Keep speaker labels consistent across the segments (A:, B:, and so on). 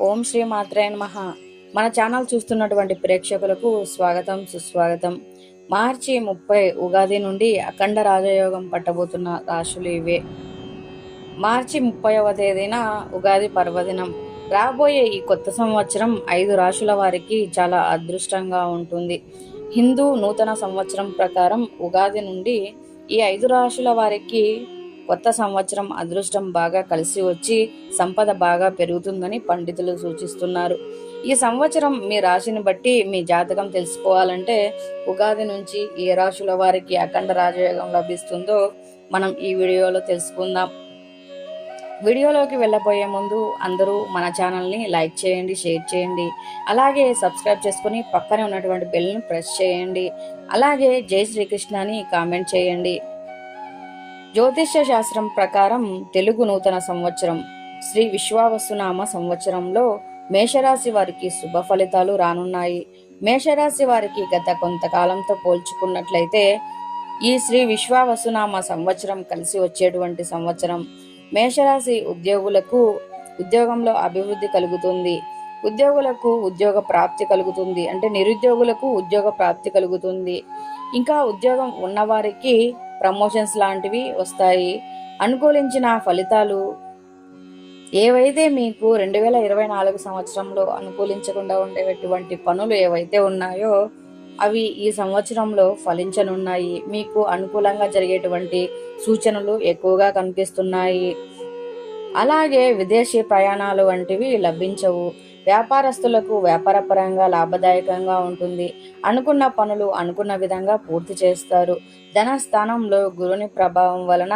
A: ఓం శ్రీ మాత్రే మహా మన ఛానల్ చూస్తున్నటువంటి ప్రేక్షకులకు స్వాగతం సుస్వాగతం. మార్చి ముప్పై ఉగాది నుండి అఖండ రాజయోగం పట్టబోతున్న రాశులు ఇవే. మార్చి ముప్పైవ తేదీన ఉగాది పర్వదినం. రాబోయే ఈ కొత్త సంవత్సరం ఐదు రాశుల వారికి చాలా అదృష్టంగా ఉంటుంది. హిందూ నూతన సంవత్సరం ప్రకారం ఉగాది నుండి ఈ ఐదు రాశుల వారికి కొత్త సంవత్సరం అదృష్టం బాగా కలిసి వచ్చి సంపద బాగా పెరుగుతుందని పండితులు సూచిస్తున్నారు. ఈ సంవత్సరం మీ రాశిని బట్టి మీ జాతకం తెలుసుకోవాలంటే ఉగాది నుంచి ఏ రాశుల వారికి అఖండ రాజయోగం లభిస్తుందో మనం ఈ వీడియోలో తెలుసుకుందాం. వీడియోలోకి వెళ్ళబోయే ముందు అందరూ మన ఛానల్ని లైక్ చేయండి షేర్ చేయండి. అలాగే సబ్స్క్రైబ్ చేసుకుని పక్కనే ఉన్నటువంటి బెల్ని ప్రెస్ చేయండి. అలాగే జై శ్రీకృష్ణ అని కామెంట్ చేయండి. జ్యోతిష్య శాస్త్రం ప్రకారం తెలుగు నూతన సంవత్సరం. శ్రీ విశ్వావసునామ సంవత్సరంలో మేషరాశి వారికి శుభ ఫలితాలు రానున్నాయి. మేషరాశి వారికి గత కొంతకాలంతో పోల్చుకున్నట్లయితే ఈ శ్రీ విశ్వావసునామ సంవత్సరం కలిసి వచ్చేటువంటి సంవత్సరం. మేషరాశి ఉద్యోగులకు ఉద్యోగంలో అభివృద్ధి కలుగుతుంది. ఉద్యోగులకు ఉద్యోగ ప్రాప్తి కలుగుతుంది. అంటే నిరుద్యోగులకు ఉద్యోగ ప్రాప్తి కలుగుతుంది. ఇంకా ఉద్యోగం ఉన్నవారికి ప్రమోషన్స్ లాంటివి వస్తాయి. అనుకూలించిన ఫలితాలు ఏవైతే మీకు రెండు వేల ఇరవై నాలుగు సంవత్సరంలో అనుకూలించకుండా ఉండేటువంటి పనులు ఏవైతే ఉన్నాయో అవి ఈ సంవత్సరంలో ఫలించనున్నాయి. మీకు అనుకూలంగా జరిగేటువంటి సూచనలు ఎక్కువగా కనిపిస్తున్నాయి. అలాగే విదేశీ ప్రయాణాలు వంటివి లభించవు. వ్యాపారస్తులకు వ్యాపారపరంగా లాభదాయకంగా ఉంటుంది. అనుకున్న పనులు అనుకున్న విధంగా పూర్తి చేస్తారు. ధన స్థానంలో గురుని ప్రభావం వలన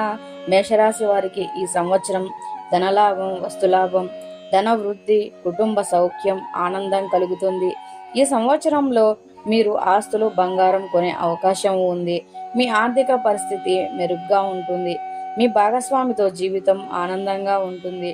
A: మేషరాశి వారికి ఈ సంవత్సరం ధనలాభం వస్తులాభం ధన వృద్ధి కుటుంబ సౌఖ్యం ఆనందం కలుగుతుంది. ఈ సంవత్సరంలో మీరు ఆస్తులు బంగారం కొనే అవకాశం ఉంది. మీ ఆర్థిక పరిస్థితి మెరుగ్గా ఉంటుంది. మీ భాగస్వామితో జీవితం ఆనందంగా ఉంటుంది.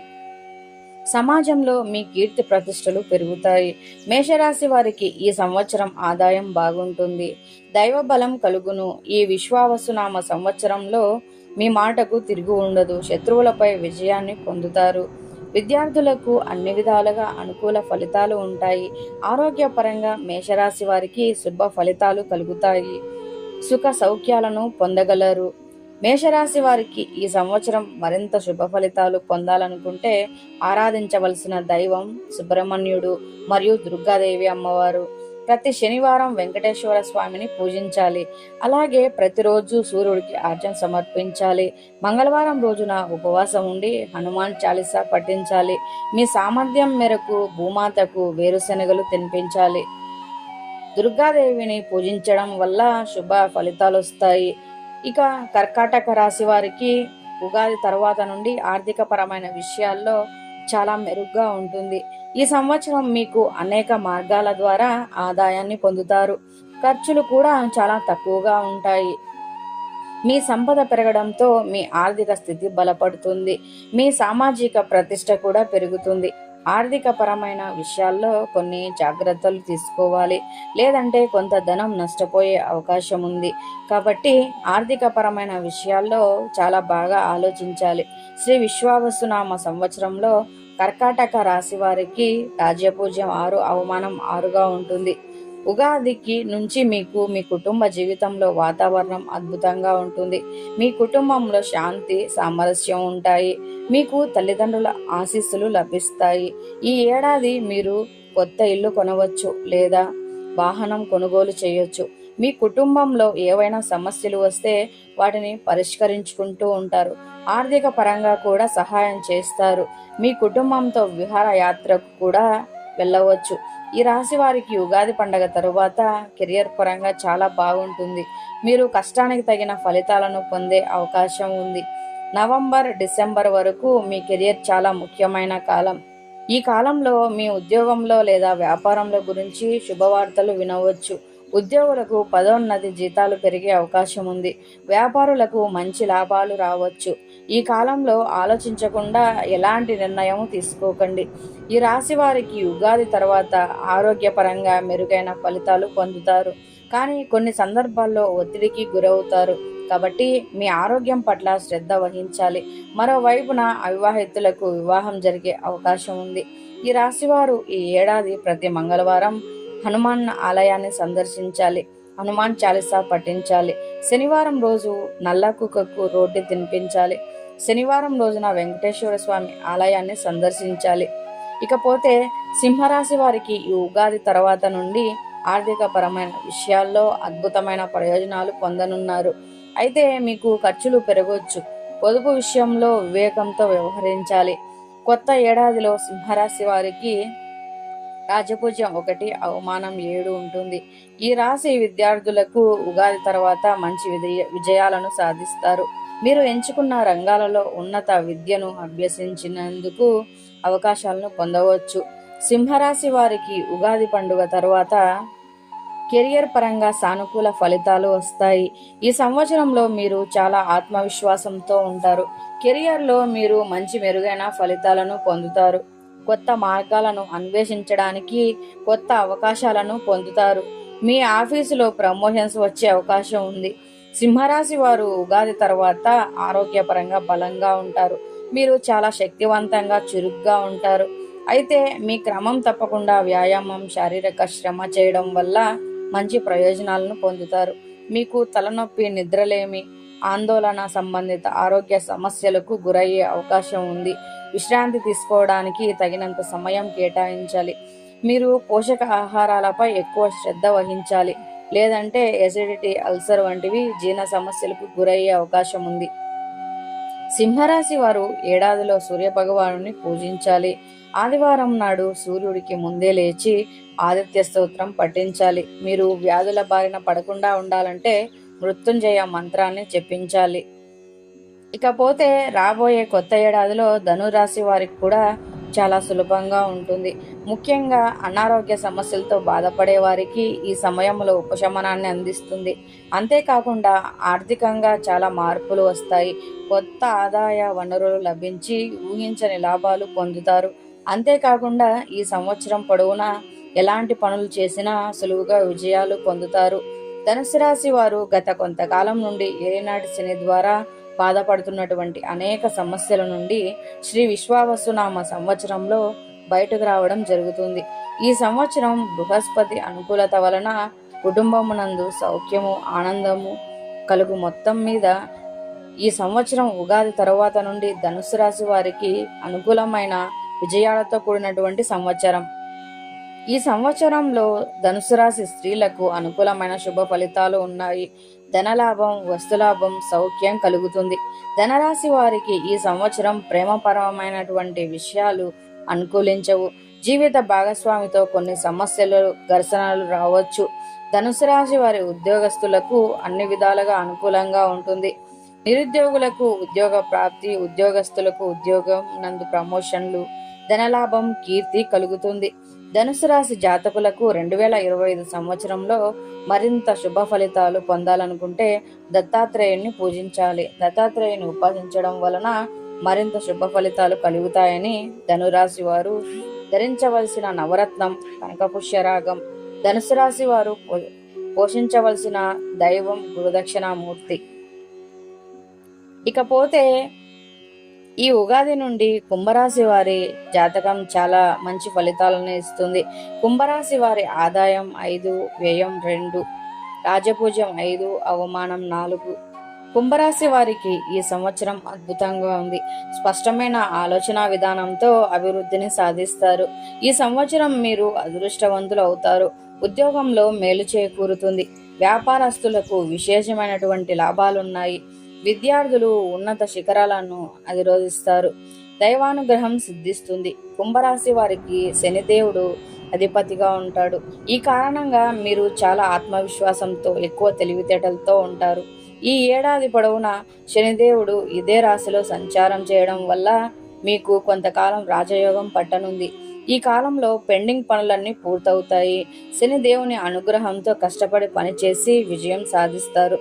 A: సమాజంలో మీ కీర్తి ప్రతిష్టలు పెరుగుతాయి. మేషరాశి వారికి ఈ సంవత్సరం ఆదాయం బాగుంటుంది. దైవ బలం కలుగును. ఈ విశ్వావసునామ సంవత్సరంలో మీ మాటకు తిరిగి ఉండదు. శత్రువులపై విజయాన్ని పొందుతారు. విద్యార్థులకు అన్ని విధాలుగా అనుకూల ఫలితాలు ఉంటాయి. ఆరోగ్యపరంగా మేషరాశి వారికి శుభ ఫలితాలు కలుగుతాయి. సుఖ సౌఖ్యాలను పొందగలరు. మేషరాశి వారికి ఈ సంవత్సరం మరింత శుభ ఫలితాలు పొందాలనుకుంటే ఆరాధించవలసిన దైవం సుబ్రహ్మణ్యుడు మరియు దుర్గాదేవి అమ్మవారు. ప్రతి శనివారం వెంకటేశ్వర స్వామిని పూజించాలి. అలాగే ప్రతిరోజు సూర్యుడికి ఆర్జన సమర్పించాలి. మంగళవారం రోజున ఉపవాసం ఉండి హనుమాన్ చాలీసా పఠించాలి. మీ సామర్థ్యం మేరకు భూమాతకు వేరుశెనగలు తినిపించాలి. దుర్గాదేవిని పూజించడం వల్ల శుభ ఫలితాలు వస్తాయి. ఇక కర్కాటక రాశి వారికి ఉగాది తర్వాత నుండి ఆర్థిక పరమైన విషయాల్లో చాలా మెరుగ్గా ఉంటుంది. ఈ సంవత్సరం మీకు అనేక మార్గాల ద్వారా ఆదాయాన్ని పొందుతారు. ఖర్చులు కూడా చాలా తక్కువగా ఉంటాయి. మీ సంపద పెరగడంతో మీ ఆర్థిక స్థితి బలపడుతుంది. మీ సామాజిక ప్రతిష్ట కూడా పెరుగుతుంది. ఆర్థిక పరమైన విషయాల్లో కొన్ని జాగ్రత్తలు తీసుకోవాలి. లేదంటే కొంత ధనం నష్టపోయే అవకాశం ఉంది. కాబట్టి ఆర్థిక పరమైన విషయాల్లో చాలా బాగా ఆలోచించాలి. శ్రీ విశ్వావసునామ సంవత్సరంలో కర్కాటక రాశి వారికి రాజ్యపూజ్యం ఆరు అవమానం ఆరుగా ఉంటుంది. ఉగాదికి నుంచి మీకు మీ కుటుంబ జీవితంలో వాతావరణం అద్భుతంగా ఉంటుంది. మీ కుటుంబంలో శాంతి సామరస్యం ఉంటాయి. మీకు తల్లిదండ్రుల ఆశీస్సులు లభిస్తాయి. ఈ ఏడాది మీరు కొత్త ఇల్లు కొనవచ్చు లేదా వాహనం కొనుగోలు చేయొచ్చు. మీ కుటుంబంలో ఏవైనా సమస్యలు వస్తే వాటిని పరిష్కరించుకుంటూ ఉంటారు. ఆర్థిక పరంగా కూడా సహాయం చేస్తారు. మీ కుటుంబంతో విహారయాత్రకు కూడా వెళ్ళవచ్చు. ఈ రాశి వారికి ఉగాది పండగ తరువాత కెరియర్ పరంగా చాలా బాగుంటుంది. మీరు కష్టానికి తగిన ఫలితాలను పొందే అవకాశం ఉంది. నవంబర్ డిసెంబర్ వరకు మీ కెరియర్ చాలా ముఖ్యమైన కాలం. ఈ కాలంలో మీ ఉద్యోగంలో లేదా వ్యాపారంలో గురించి శుభవార్తలు వినవచ్చు. ఉద్యోగులకు పదోన్నతి జీతాలు పెరిగే అవకాశం ఉంది. వ్యాపారులకు మంచి లాభాలు రావచ్చు. ఈ కాలంలో ఆలోచించకుండా ఎలాంటి నిర్ణయం తీసుకోకండి. ఈ రాశి వారికి ఉగాది తర్వాత ఆరోగ్యపరంగా మెరుగైన ఫలితాలు పొందుతారు. కానీ కొన్ని సందర్భాల్లో ఒత్తిడికి గురవుతారు. కాబట్టి మీ ఆరోగ్యం పట్ల శ్రద్ధ వహించాలి. మరోవైపున అవివాహితులకు వివాహం జరిగే అవకాశం ఉంది. ఈ రాశివారు ఈ ఏడాది ప్రతి మంగళవారం హనుమాన్ ఆలయాన్ని సందర్శించాలి. హనుమాన్ చాలీసా పఠించాలి. శనివారం రోజు నల్ల కుక్కకు రోడ్డు తినిపించాలి. శనివారం రోజున వెంకటేశ్వర స్వామి ఆలయాన్ని సందర్శించాలి. ఇకపోతే సింహరాశి వారికి ఈ ఉగాది తర్వాత నుండి ఆర్థిక పరమైన విషయాల్లో అద్భుతమైన ప్రయోజనాలు పొందనున్నారు. అయితే మీకు ఖర్చులు పెరగవచ్చు పొదుపు విషయంలో వివేకంతో వ్యవహరించాలి. కొత్త ఏడాదిలో సింహరాశి వారికి రాజపూజ్యం ఒకటి అవమానం ఏడు ఉంటుంది. ఈ రాశి విద్యార్థులకు ఉగాది తర్వాత మంచి విజయ విజయాలను సాధిస్తారు. మీరు ఎంచుకున్న రంగాలలో ఉన్నత విద్యను అభ్యసించినందుకు అవకాశాలను పొందవచ్చు. సింహరాశి వారికి ఉగాది పండుగ తర్వాత కెరియర్ పరంగా సానుకూల ఫలితాలు వస్తాయి. ఈ సంవత్సరంలో మీరు చాలా ఆత్మవిశ్వాసంతో ఉంటారు. కెరియర్లో మీరు మంచి మెరుగైన ఫలితాలను పొందుతారు. కొత్త మార్గాలను అన్వేషించడానికి కొత్త అవకాశాలను పొందుతారు. మీ ఆఫీసులో ప్రమోషన్స్ వచ్చే అవకాశం ఉంది. సింహరాశి వారు ఉగాది తర్వాత ఆరోగ్యపరంగా బలంగా ఉంటారు. మీరు చాలా శక్తివంతంగా చురుగ్గా ఉంటారు. అయితే మీ క్రమం తప్పకుండా వ్యాయామం శారీరక శ్రమ చేయడం వల్ల మంచి ప్రయోజనాలను పొందుతారు. మీకు తలనొప్పి నిద్రలేమి ఆందోళన సంబంధిత ఆరోగ్య సమస్యలకు గురయ్యే అవకాశం ఉంది. విశ్రాంతి తీసుకోవడానికి తగినంత సమయం కేటాయించాలి. మీరు పోషక ఆహారాలపై ఎక్కువ శ్రద్ధ వహించాలి. లేదంటే ఎసిడిటీ అల్సర్ వంటివి జీర్ణ సమస్యలకు గురయ్యే అవకాశం ఉంది. సింహరాశి వారు ఏడాదిలో సూర్య భగవానుని పూజించాలి. ఆదివారం నాడు సూర్యుడికి ముందే లేచి ఆదిత్య స్తోత్రం పఠించాలి. మీరు వ్యాధుల బారిన పడకుండా ఉండాలంటే మృత్యుంజయ మంత్రాన్ని చెప్పించాలి. ఇకపోతే రాబోయే కొత్త ఏడాదిలో ధనురాశి వారికి కూడా చాలా సులభంగా ఉంటుంది. ముఖ్యంగా అనారోగ్య సమస్యలతో బాధపడే వారికి ఈ సమయంలో ఉపశమనాన్ని అందిస్తుంది. అంతేకాకుండా ఆర్థికంగా చాలా మార్పులు వస్తాయి. కొత్త ఆదాయ వనరులు లభించి ఊహించని లాభాలు పొందుతారు. అంతేకాకుండా ఈ సంవత్సరం పొడవునా ఎలాంటి పనులు చేసినా సులువుగా విజయాలు పొందుతారు. ధనుసు రాశి వారు గత కొంతకాలం నుండి ఏనాటి శని ద్వారా బాధపడుతున్నటువంటి అనేక సమస్యల నుండి శ్రీ విశ్వావసునామ సంవత్సరంలో బయటకు రావడం జరుగుతుంది. ఈ సంవత్సరం బృహస్పతి అనుకూలత వలన కుటుంబమునందు సౌఖ్యము ఆనందము కలుగు మొత్తం మీద ఈ సంవత్సరం ఉగాది తరువాత నుండి ధనుసు రాశి వారికి అనుకూలమైన విజయాలతో కూడినటువంటి సంవత్సరం. ఈ సంవత్సరంలో ధనుసు రాశి స్త్రీలకు అనుకూలమైన శుభ ఫలితాలు ఉన్నాయి. ధనలాభం వస్తులాభం సౌఖ్యం కలుగుతుంది. ధనరాశి వారికి ఈ సంవత్సరం ప్రేమపరమైనటువంటి విషయాలు అనుకూలించవు. జీవిత భాగస్వామితో కొన్ని సమస్యలు ఘర్షణలు రావచ్చు. ధనుసు రాశి వారి ఉద్యోగస్తులకు అన్ని విధాలుగా అనుకూలంగా ఉంటుంది. నిరుద్యోగులకు ఉద్యోగ ప్రాప్తి ఉద్యోగస్తులకు ఉద్యోగం నందు ప్రమోషన్లు ధనలాభం కీర్తి కలుగుతుంది. ధనుసు రాశి జాతకులకు రెండు వేల ఇరవై ఐదు సంవత్సరంలో మరింత శుభ ఫలితాలు పొందాలనుకుంటే దత్తాత్రేయుని పూజించాలి. దత్తాత్రేయుని ఉపాసించడం వలన మరింత శుభ ఫలితాలు కలుగుతాయని ధనురాశి వారు ధరించవలసిన నవరత్నం కనకపుష్యరాగం ధనుసు రాశి వారు పోషించవలసిన దైవం గురుదక్షిణామూర్తి. ఇకపోతే ఈ ఉగాది నుండి కుంభరాశి వారి జాతకం చాలా మంచి ఫలితాలను ఇస్తుంది. కుంభరాశి వారి ఆదాయం ఐదు వ్యయం రెండు రాజపూజ్యం ఐదు అవమానం నాలుగు కుంభరాశి వారికి ఈ సంవత్సరం అద్భుతంగా ఉంది. స్పష్టమైన ఆలోచన విధానంతో అభివృద్ధిని సాధిస్తారు. ఈ సంవత్సరం మీరు అదృష్టవంతులు అవుతారు. ఉద్యోగంలో మేలు చేకూరుతుంది. వ్యాపారస్తులకు విశేషమైనటువంటి లాభాలున్నాయి. విద్యార్థులు ఉన్నత శిఖరాలను అధిరోధిస్తారు. దైవానుగ్రహం సిద్ధిస్తుంది. కుంభరాశి వారికి శనిదేవుడు అధిపతిగా ఉంటాడు. ఈ కారణంగా మీరు చాలా ఆత్మవిశ్వాసంతో ఎక్కువ తెలివితేటలతో ఉంటారు. ఈ ఏడాది పొడవునా శనిదేవుడు ఇదే రాశిలో సంచారం చేయడం వల్ల మీకు కొంతకాలం రాజయోగం పట్టనుంది. ఈ కాలంలో పెండింగ్ పనులన్నీ పూర్తవుతాయి. శనిదేవుని అనుగ్రహంతో కష్టపడి పనిచేసి విజయం సాధిస్తారు.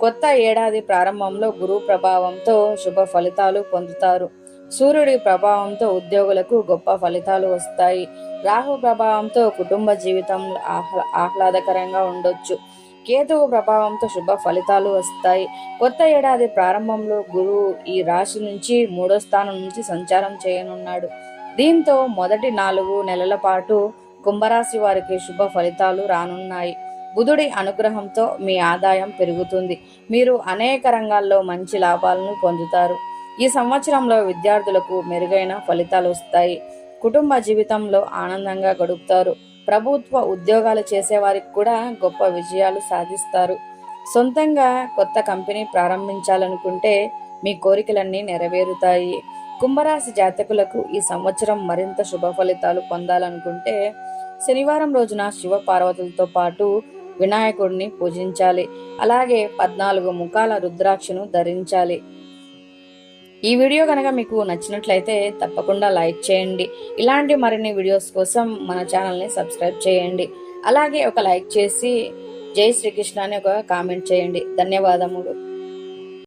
A: కొత్త ఏడాది ప్రారంభంలో గురు ప్రభావంతో శుభ ఫలితాలు పొందుతారు. సూర్యుడి ప్రభావంతో ఉద్యోగులకు గొప్ప ఫలితాలు వస్తాయి. రాహు ప్రభావంతో కుటుంబ జీవితం ఆహ్లా ఆహ్లాదకరంగా ఉండొచ్చు. కేతువు ప్రభావంతో శుభ ఫలితాలు వస్తాయి. కొత్త ఏడాది ప్రారంభంలో గురువు ఈ రాశి నుంచి మూడో స్థానం నుంచి సంచారం చేయనున్నాడు. దీంతో మొదటి నాలుగు నెలల పాటు కుంభరాశి వారికి శుభ ఫలితాలు రానున్నాయి. బుధుడి అనుగ్రహంతో మీ ఆదాయం పెరుగుతుంది. మీరు అనేక రంగాల్లో మంచి లాభాలను పొందుతారు. ఈ సంవత్సరంలో విద్యార్థులకు మెరుగైన ఫలితాలు వస్తాయి. కుటుంబ జీవితంలో ఆనందంగా గడుపుతారు. ప్రభుత్వ ఉద్యోగాలు చేసేవారికి కూడా గొప్ప విజయాలు సాధిస్తారు. సొంతంగా కొత్త కంపెనీ ప్రారంభించాలనుకుంటే మీ కోరికలన్నీ నెరవేరుతాయి. కుంభరాశి జాతకులకు ఈ సంవత్సరం మరింత శుభ ఫలితాలు పొందాలనుకుంటే శనివారం రోజున శివ పార్వతులతో పాటు వినాయకుడిని పూజించాలి. అలాగే పద్నాలుగు ముఖాల రుద్రాక్షను ధరించాలి. ఈ వీడియో కనుక మీకు నచ్చినట్లయితే తప్పకుండా లైక్ చేయండి. ఇలాంటి మరిన్ని వీడియోస్ కోసం మన ఛానల్ని సబ్స్క్రైబ్ చేయండి. అలాగే ఒక లైక్ చేసి జై శ్రీకృష్ణ అని ఒక కామెంట్ చేయండి. ధన్యవాదములు.